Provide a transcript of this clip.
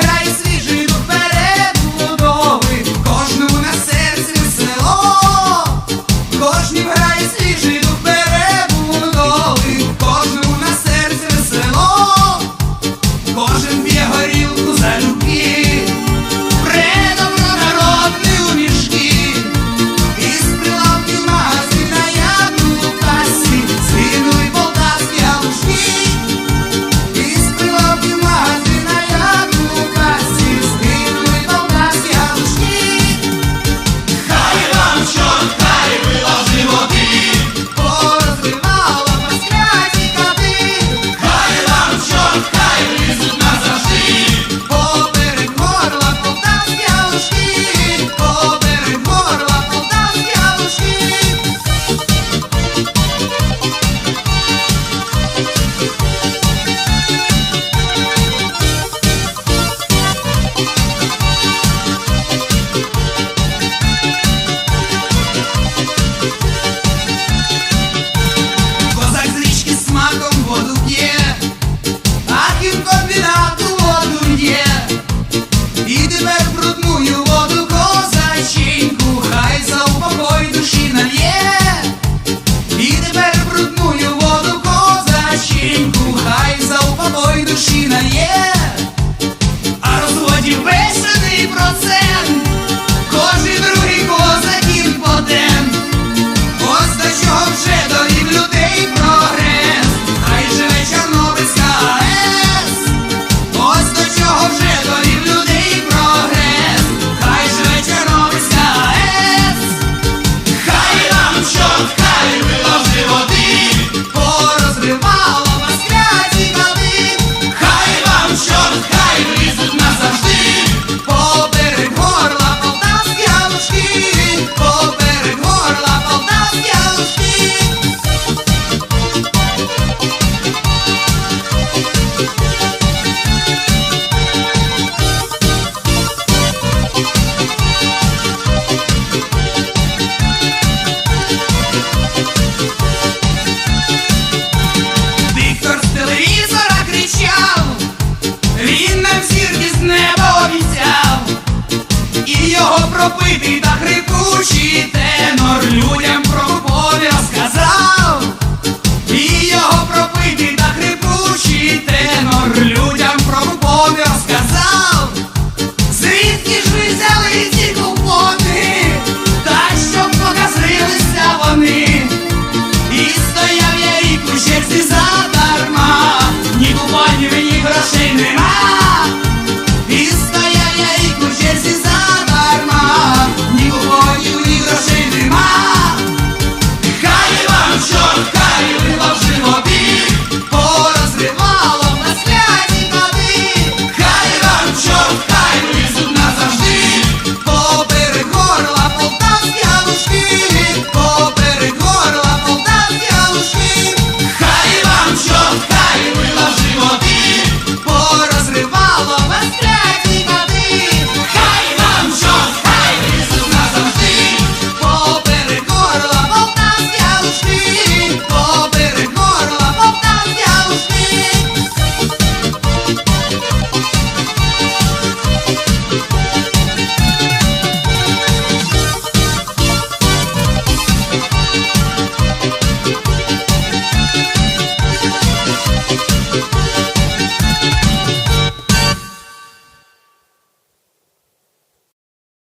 Price. пропитий та хрипучий тенор людям про повіл сказав, і його пропитий